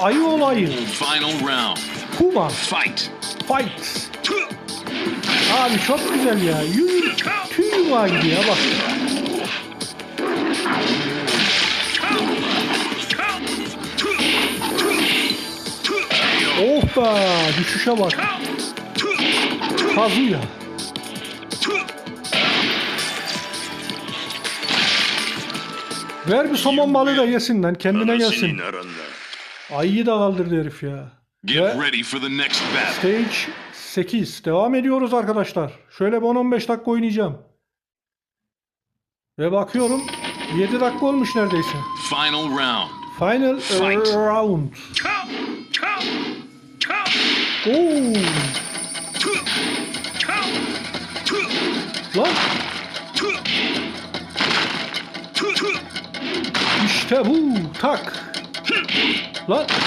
Ayı olayı. Final round. Kuma. Fight. Fight. Abi çok güzel ya. Yürü. Tüy yuvağı gibi ya bak. Oh be. Düşüşe bak. Kazuya. Ver bir somon balığı da yesin lan. Kendine 話 Ayıyı da kaldırdı herif ya. Get Ve- ready for the next battle. Stage 8. Devam ediyoruz arkadaşlar. Şöyle bir 10-15 dakika oynayacağım. Ve bakıyorum 7 dakika olmuş neredeyse. Final round. Final Fight. round. Oo. Lan. İşte bu. Tak. Lan.